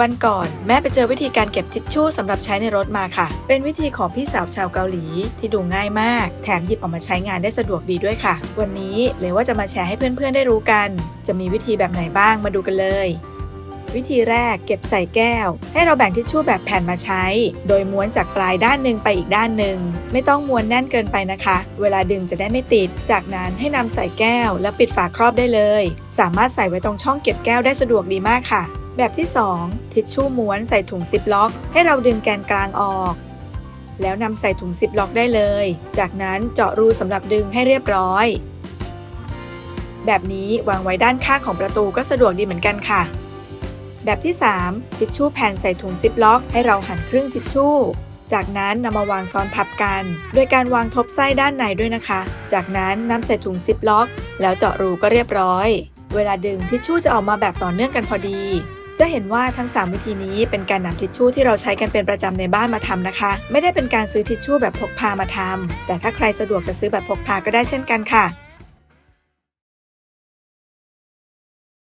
วันก่อนแม่ไปเจอวิธีการเก็บทิชชู่สำหรับใช้ในรถมาค่ะ เป็นวิธีของพี่สาวชาวเกาหลีที่ดูง่ายมาก แถมหยิบออกมาใช้งานได้สะดวกดีด้วยค่ะ วันนี้เลยว่าจะมาแชร์ให้เพื่อนๆได้รู้กัน จะมีวิธีแบบไหนบ้างมาดูกันเลย วิธีแรกเก็บใส่แก้ว ให้เราแบ่งทิชชู่แบบแผ่นมาใช้ โดยม้วนจากปลายด้านหนึ่งไปอีกด้านหนึ่งไม่ต้องม้วนแน่นเกินไปนะคะ เวลาดึงจะได้ไม่ติด จากนั้นให้นำใส่แก้ว แล้วปิดฝาครอบได้เลย สามารถใส่ไว้ตรงช่องเก็บแก้วได้สะดวกดีมากค่ะ แบบที่ 2 ทิชชู่ม้วนใส่ถุงซิปล็อก ให้เราดึงแกนกลางออก แล้วนำใส่ถุงซิปล็อกได้เลย จากนั้นเจาะรูสำหรับดึงให้เรียบร้อย แบบนี้วางไว้ด้านข้างของประตูก็สะดวกดีเหมือนกันค่ะ แบบที่ 3 ทิชชู่แผ่นใส่ถุงซิปล็อก ให้เราหั่นครึ่งทิชชู่ จากนั้นนำมาวางซ้อนทับกัน โดยการวางทบไส้ด้านในด้วยนะคะ จากนั้นนำใส่ถุงซิปล็อก แล้วเจาะรูก็เรียบร้อยเวลาดึงทิชชู่จะออกมาแบบต่อเนื่องกันพอดี จะเห็นว่าทั้ง 3 วิธีนี้เป็นการนำทิชชู่ที่เราใช้กันเป็นประจำในบ้านมาทำนะคะ ไม่ได้เป็นการซื้อทิชชู่แบบพกพามาทำแต่ถ้าใครสะดวกจะซื้อแบบพกพาก็ได้เช่นกันค่ะ